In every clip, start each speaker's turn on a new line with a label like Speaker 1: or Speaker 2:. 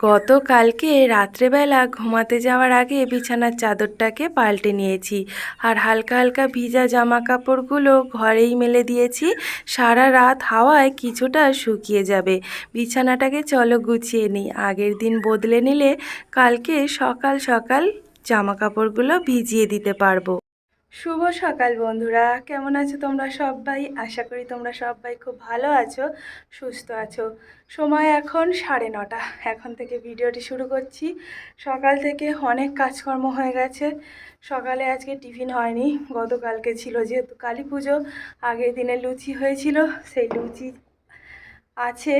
Speaker 1: গতকালকে রাত্রেবেলা ঘুমাতে যাওয়ার আগে বিছানার চাদরটাকে পাল্টে নিয়েছি আর হালকা হালকা ভিজা জামা কাপড়গুলো ঘরেই মেলে দিয়েছি। সারা রাত হাওয়ায় কিছুটা শুকিয়ে যাবে। বিছানাটাকে চলো গুছিয়ে নিই। আগের দিন বদলে নিলে কালকে সকাল সকাল জামা কাপড়গুলো ভিজিয়ে দিতে পারব। শুভ সকাল বন্ধুরা। কেমন আছো তোমরা সবাই? আশা করি তোমরা সবাই খুব ভালো আছো, সুস্থ আছো। সময় এখন সাড়ে নটা। এখন থেকে ভিডিওটি শুরু করছি। সকাল থেকে অনেক কাজকর্ম হয়ে গেছে। সকালে আজকে টিফিন হয়নি। গতকালকে ছিল যেহেতু কালী পুজো, আগের দিনে লুচি হয়েছিল, সেই লুচি আছে।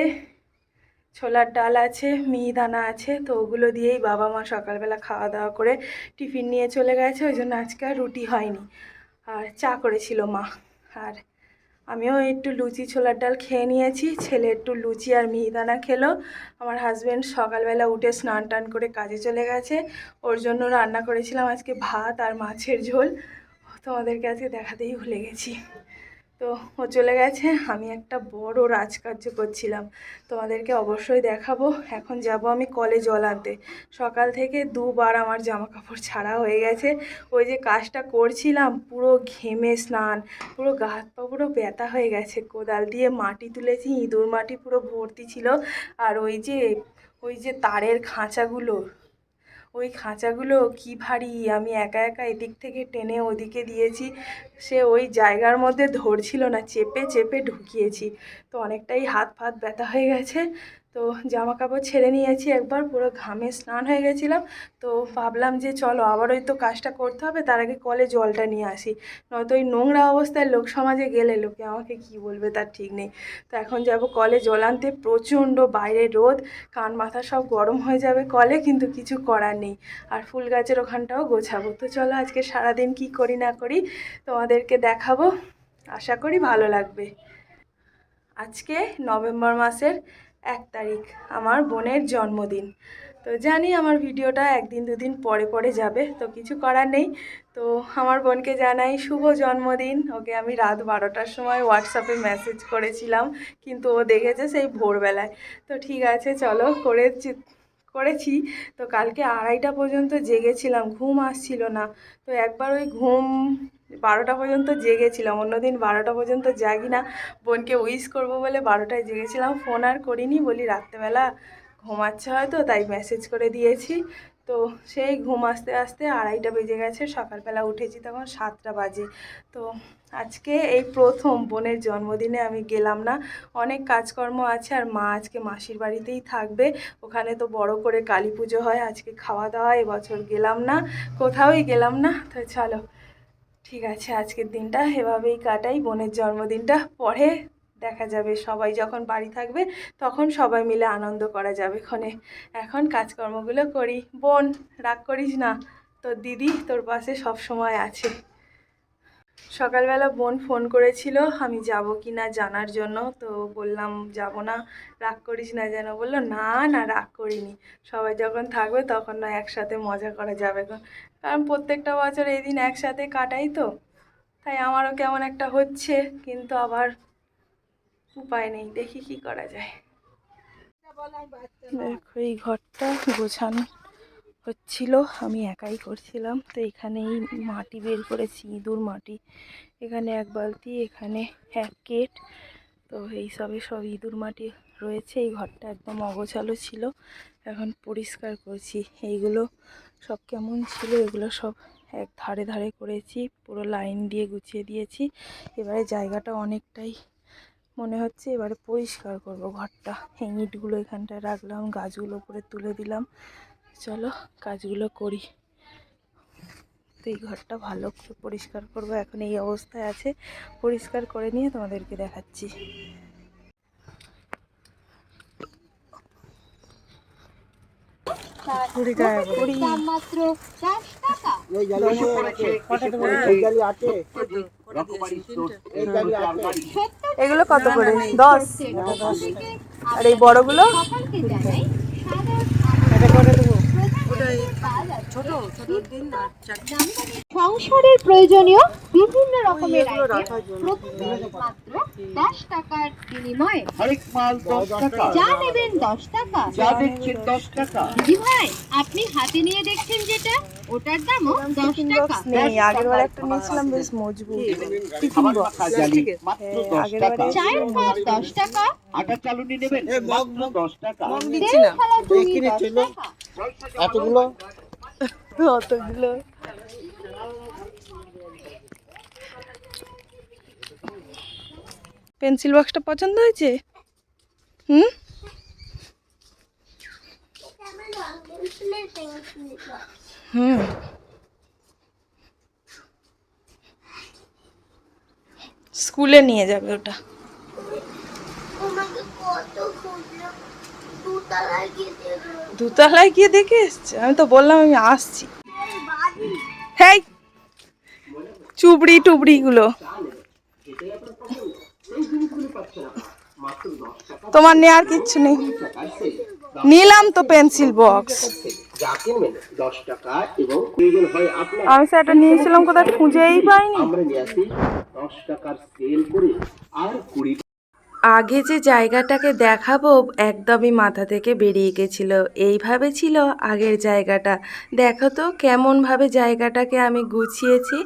Speaker 1: ছোলার ডাল আছে মিহিদানা আছে, তো ওগুলো দিয়েই বাবা মা সকালবেলা খাওয়া দাওয়া করে টিফিন নিয়ে চলে গেছে, ওই জন্য আজকে আর রুটি হয়নি। আর চা করেছিল মা। আর আমিও একটু লুচি, ছোলার ডাল খেয়ে নিয়েছি, ছেলে একটু লুচি আর মিহিদানা খেলো। আমার হাজব্যান্ড সকালবেলা উঠে স্নান টান করে কাজে চলে গেছে, ওর জন্য রান্না করেছিলাম আজকে ভাত আর মাছের ঝোল। তোমাদেরকে আজকে দেখাতেই ভুলে গেছি। তো ও চলে গেছে। আমি একটা বড় রাজকার্য করছিলাম। তোমাদেরকে অবশ্যই দেখাবো। এখন যাব আমি কলে জল আনতে সকাল থেকে দুবার আমার জামা কাপড় ছাড়া হয়ে গেছে। ওই যে কাজটা করছিলাম, পুরো ঘেমে স্নান, পুরো গা হাত পা পুরো ব্যথা হয়ে গেছে। কোদাল দিয়ে মাটি তুলেছি, ইঁদুর মাটি পুরো ভর্তি ছিল। আর ওই যে ওই যে তারের খাঁচাগুলো ওই খাঁচাগুলো কি ভারী, আমি একা একা এদিক থেকে টেনে ওদিকে দিয়েছি। সে ওই জায়গার মধ্যে ধরছিল না, চেপে চেপে ঢুকিয়েছি। তো অনেকটাই হাত ফাত ব্যথা হয়ে গেছে। তো জামা কাপড় ছেড়ে নিয়েছি একবার, পুরো ঘামে স্নান হয়ে গেছিলাম। তো ভাবলাম যে চলো আবার ওই তো কাজটা করতে হবে, তার আগে কলে জলটা নিয়ে আসি। নয়তো ওই নোংরা অবস্থায় লোক সমাজে গেলে লোকে আমাকে কি বলবে তার ঠিক নেই। তো এখন যাব কলে জল আনতে, প্রচণ্ড বাইরে রোদ, কান মাথা সব গরম হয়ে যাবে কলে, কিন্তু কিছু করার নেই। আর ফুল গাছের ওখানটাও গোছাবো। তো চলো আজকে সারাদিন কি করি না করি তোমাদেরকে দেখাবো। আশা করি ভালো লাগবে। আজকে নভেম্বর মাসের এক তারিখ, আমার বোনের জন্মদিন। তো জানি আমার ভিডিওটা একদিন দুদিন পরে পরে যাবে, তো কিছু করার নেই। তো আমার বোনকে জানাই, শুভ জন্মদিন। ওকে আমি রাত বারোটার সময় হোয়াটসঅ্যাপে মেসেজ করেছিলাম, কিন্তু ও দেখেছে সেই ভোরবেলায়। তো ঠিক আছে, চলো করেছি করেছি। তো কালকে আড়াইটা পর্যন্ত জেগেছিলাম, ঘুম আসছিল না। তো একবার ওই ঘুম বারোটা পর্যন্ত জেগেছিলাম। অন্যদিন বারোটা পর্যন্ত জাগি না, বোনকে উইশ করব বলে বারোটায় জেগেছিলাম। ফোন আর করিনি, বলি রাত্রেবেলা ঘুমাচ্ছে হয়তো, তাই মেসেজ করে দিয়েছি। তো সেই ঘুম আসতে আসতে আড়াইটা বেজে গেছে, সকালবেলা উঠেছি তখন সাতটা বাজে। তো আজকে এই প্রথম বোনের জন্মদিনে আমি গেলাম না। অনেক কাজকর্ম আছে আর মা আজকে মাসির বাড়িতেই থাকবে। ওখানে তো বড় করে কালী পুজো হয়, আজকে খাওয়া দাওয়া, এবছর গেলাম না, কোথাওই গেলাম না। তো চলো ঠিক আছে, আজকের দিনটা এভাবেই কাটাই। বোনের জন্মদিনটা পরে দেখা যাবে। সবাই যখন বাড়ি থাকবে, তখন সবাই মিলে আনন্দ করা যাবে ক্ষণে। এখন কাজকর্মগুলো করি। বোন, রাগ করিস না। তোর দিদি তোর পাশে সব সময় আছে। সকালবেলা বোন ফোন করেছিল, আমি যাব কি না জানার জন্য? তো বললাম, যাব না, রাগ করিস না যেন। বলল, না না, রাগ করিনি। সবাই যখন থাকবে তখন না একসাথে মজা করা যাবে কারণ প্রত্যেকটা বছর এই দিন একসাথে কাটাই তো, তাই আমারও কেমন একটা হচ্ছে, কিন্তু আবার উপায় নেই, দেখি কি করা যায়। দেখো এই ঘরটা গোছানো। হচ্ছিল আমি একাই করছিলাম। তো এখানেই মাটি বের করেছি, ইঁদুর মাটি। এখানে এক বালতি, এখানে এক কেট। তো এইসবে সব ইঁদুর মাটি রয়েছে, এই ঘরটা একদম অগোছালো ছিল। এখন পরিষ্কার করছি। এইগুলো সব কেমন ছিল, এগুলো সব এক ধারে ধারে করেছি, পুরো লাইন দিয়ে গুছিয়ে দিয়েছি। এবারে জায়গাটা অনেকটাই মনে হচ্ছে এবারে পরিষ্কার করব ঘরটা। এই ইঁটগুলো এখানটায় রাখলাম, গাছগুলো উপরে তুলে দিলাম। চলো কাজগুলো করি তো এই ঘরটা ভালো করে পরিষ্কার করব এখন এই অবস্থায় আছে পরিষ্কার করে নিয়ে তোমাদেরকে দেখাচ্ছি
Speaker 2: মাত্র টাকা
Speaker 1: এগুলো কত করে দশ আর এই বড়গুলো
Speaker 2: সংসারের প্রয়োজনীয় বিভিন্ন রকমের মাত্র দশ টাকার বিনিময়ে।
Speaker 3: হরেক মাল দশ টাকা।
Speaker 2: যা নেবেন দশ টাকা।
Speaker 3: যা দেখছেন দশ টাকা।
Speaker 2: দিদি ভাই আপনি হাতে নিয়ে দেখছেন যেটা? ওটার দামও দশ টাকা।
Speaker 1: নেই। আগের বার একটা নিয়েছিলাম বেশ মজবুত।
Speaker 3: টাকা।
Speaker 2: চায়ের কাপ দশ টাকা।
Speaker 3: আটা চালুনি নেবেন? দশ। টাকা। এতগুলো?
Speaker 1: অতগুলো পেন্সিল বক্সটা পছন্দ হয়েছে? হুম? হুম। স্কুলে নিয়ে যাবে ওটা।
Speaker 4: কত দুতলায় গিয়ে দেখল
Speaker 1: দুতলায় গিয়ে দেখে এসছে? আমি তো বললাম আমি আসছি। হেই চুবড়ি টুবড়িগুলো। তোমার নেওয়ার কিচ্ছু নেই। নিলাম তো পেন্সিল বক্স।
Speaker 3: হয়
Speaker 1: আমি সেটা নিয়েছিলাম কোথায় খুঁজেই পাইনি।
Speaker 3: আমরা নিয়ে আসি দশ টাকার সেল করে আর কুড়ি
Speaker 1: আগে যে জায়গাটাকে দেখাবো একদমই মাথা থেকে বেরিয়ে গেছিল। এইভাবে ছিল আগের জায়গাটা। দেখো তো কেমনভাবে জায়গাটাকে আমি গুছিয়েছি।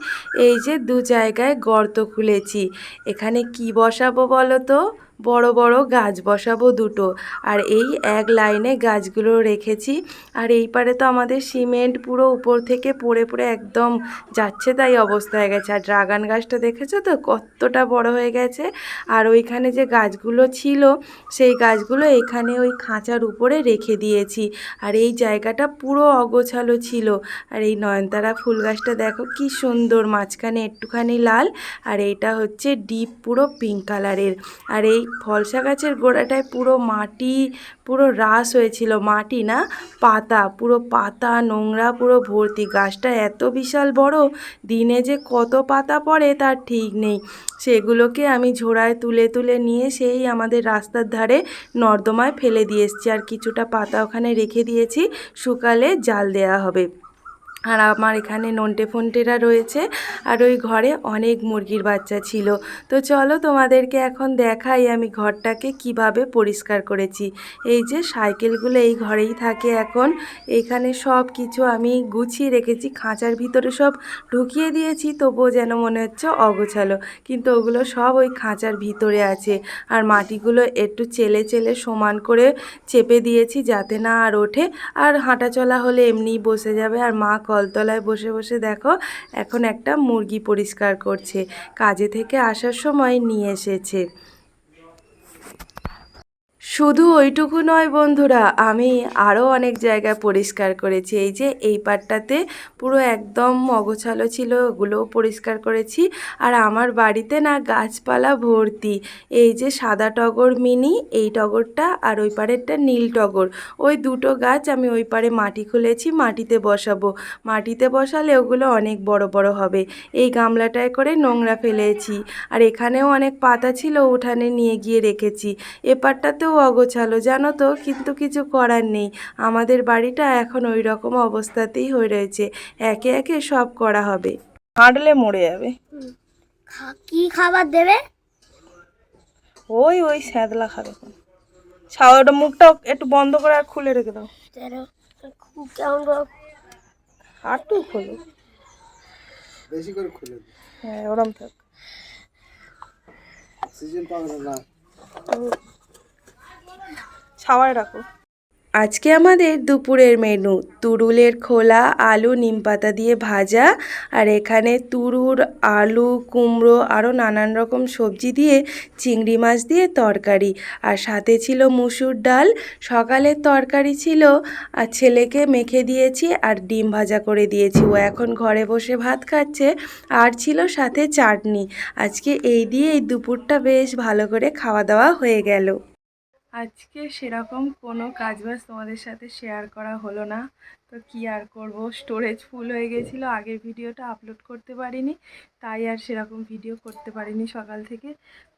Speaker 1: এই যে দু জায়গায় গর্ত খুলেছি। এখানে কি বসাবো বলো তো? বড় বড় গাছ বসাবো দুটো। আর এই এক লাইনে গাছগুলো রেখেছি। আর এই পারে তো আমাদের সিমেন্ট পুরো উপর থেকে পড়ে পড়ে একদম যাচ্ছে তাই অবস্থা হয়ে গেছে। আর ড্রাগন গাছটা দেখেছ তো? কতটা বড় হয়ে গেছে। আর ওইখানে যে গাছগুলো ছিল, সেই গাছগুলো এখানে ওই খাঁচার উপরে রেখে দিয়েছি। আর এই জায়গাটা পুরো অগোছালো ছিল। আর এই নয়নতারা ফুল গাছটা দেখো কি সুন্দর, মাঝখানে একটুখানি লাল। আর এইটা হচ্ছে ডিপ পুরো পিঙ্ক কালারের। আর এই ফলসা গাছের গোড়াটায় পুরো মাটি, পুরো রাস হয়েছিল। মাটি না, পাতা, পুরো পাতা, নোংরা, পুরো ভর্তি। গাছটা এত বিশাল বড়, দিনে যে কত পাতা পড়ে তার ঠিক নেই। সেগুলোকে আমি ঝোড়ায় তুলে তুলে নিয়ে সেই আমাদের রাস্তার ধারে নর্দমায় ফেলে দিয়ে এসছি। আর কিছুটা পাতা ওখানে রেখে দিয়েছি। শুকালে জাল দেয়া হবে। আর আমার এখানে নন্টে ফন্টেরা রয়েছে আর ওই ঘরে অনেক মুরগির বাচ্চা ছিল। তো চলো তোমাদেরকে এখন দেখাই আমি ঘরটাকে কীভাবে পরিষ্কার করেছি। এই যে সাইকেলগুলো এই ঘরেই থাকে এখন। এখানে সব কিছু আমি গুছিয়ে রেখেছি, খাঁচার ভিতরে সব ঢুকিয়ে দিয়েছি, তবুও যেন মনে হচ্ছে অগোছালো। কিন্তু ওগুলো সব ওই খাঁচার ভিতরে আছে। আর মাটিগুলো একটু চেলে চেলে সমান করে চেপে দিয়েছি যাতে না আর ওঠে। আর হাঁটা চলা হলে এমনিই বসে যাবে। আর মা কলতলায় বসে বসে দেখো, এখন একটা মুরগি পরিষ্কার করছে। কাজে থেকে আসার সময় নিয়ে এসেছে। শুধু ওইটুকু নয় বন্ধুরা, আমি আরও অনেক জায়গা পরিষ্কার করেছি। এই যে এই পাটটাতে পুরো একদম অগোছালো ছিল, ওগুলোও পরিষ্কার করেছি। আর আমার বাড়িতে না গাছপালা ভর্তি। এই যে সাদা টগর মিনি, এই টগরটা আর ওই পারেরটা নীল টগর। ওই দুটো গাছ আমি ওই পারে মাটি খুলেছি, মাটিতে বসাবো। মাটিতে বসালে ওগুলো অনেক বড় বড় হবে। এই গামলাটায় করে নোংরা ফেলেছি। আর এখানেও অনেক পাতা ছিল উঠানে নিয়ে গিয়ে রেখেছি। এপারটাতেও অগোছালো জানো তো কিন্তু কিছু করার নেই। আমাদের বাড়িটা এখন ওই রকম অবস্থাতেই হয়ে রয়েছে। একে একে সব করা হবে। হাঁটলে মরে যাবে।
Speaker 4: খা- কি খাবার দেবে?
Speaker 1: ওই ওই স্যাঁদলা খাবে ছাওয়াটা মুখটা একটু বন্ধ করে আর খুলে রেখে দাও। হাঁটু খোলো।
Speaker 3: বেশি করে খুলে
Speaker 1: হ্যাঁ ওরম থাক।
Speaker 3: সিজন পাবে না।
Speaker 1: ছাওয়ায় রাখো। আজকে আমাদের দুপুরের মেনু তুরুলের খোলা আলু নিমপাতা দিয়ে ভাজা আর এখানে তুরুর, আলু, কুমড়ো আরও নানান রকম সবজি দিয়ে চিংড়ি মাছ দিয়ে তরকারি আর সাথে ছিল মুসুর ডাল। সকালের তরকারি ছিল আর ছেলেকে মেখে দিয়েছি আর ডিম ভাজা করে দিয়েছি। ও এখন ঘরে বসে ভাত খাচ্ছে আর ছিল সাথে চাটনি। আজকে এই দিয়ে এই দুপুরটা বেশ ভালো করে খাওয়া দাওয়া হয়ে গেল। আজকে সেরকম কোনো কাজ কাজবাজ তোমাদের সাথে শেয়ার করা হলো না। তো কি আর করব? স্টোরেজ ফুল হয়ে গেছিল আগের ভিডিওটা আপলোড করতে পারিনি তাই আর সেরকম ভিডিও করতে পারিনি সকাল থেকে।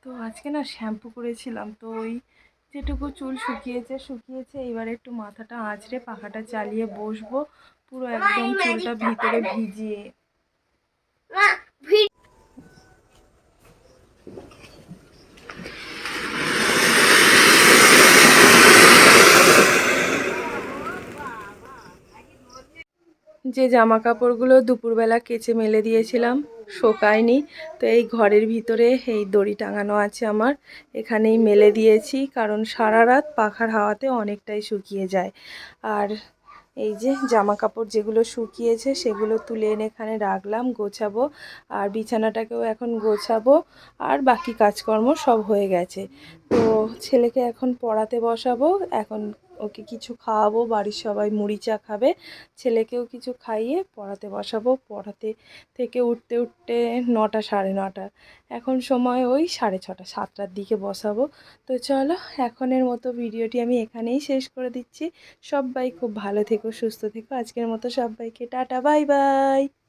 Speaker 1: তো আজকে না শ্যাম্পু করেছিলাম তো ওই যেটুকু চুল শুকিয়েছে শুকিয়েছে এবার একটু মাথাটা আঁচড়ে পাখাটা চালিয়ে বসবো পুরো একদম চুলটা ভিতরে ভিজিয়ে। যে জামা কাপড়গুলো দুপুরবেলা কেচে মেলে দিয়েছিলাম, শোকায়নি। তো এই ঘরের ভিতরে এই দড়ি টাঙানো আছে আমার। এখানেই মেলে দিয়েছি, কারণ সারা রাত পাখার হাওয়াতে অনেকটাই শুকিয়ে যায়। আর এই যে জামা কাপড় যেগুলো শুকিয়েছে, সেগুলো তুলে এনে এখানে রাখলাম, গোছাবো। আর বিছানাটাকেও এখন গোছাবো, আর বাকি কাজকর্ম সব হয়ে গেছে। তো ছেলেকে এখন পড়াতে বসাবো, এখন ওকে কিছু খাওয়াবো, বাড়ির সবাই মুড়ি চা খাবে, ছেলেকেও কিছু খাইয়ে পড়াতে বসাবো। পড়াতে থেকে উঠতে উঠতে নটা, সাড়ে নটা। এখন সময় ওই সাড়ে ছটা, সাতটার দিকে বসাবো। তো চলো, এখনের মতো ভিডিওটি আমি এখানেই শেষ করে দিচ্ছি। সবাই খুব ভালো থেকো, সুস্থ থেকো। আজকের মতো সবাইকে টাটা, বাই বাই।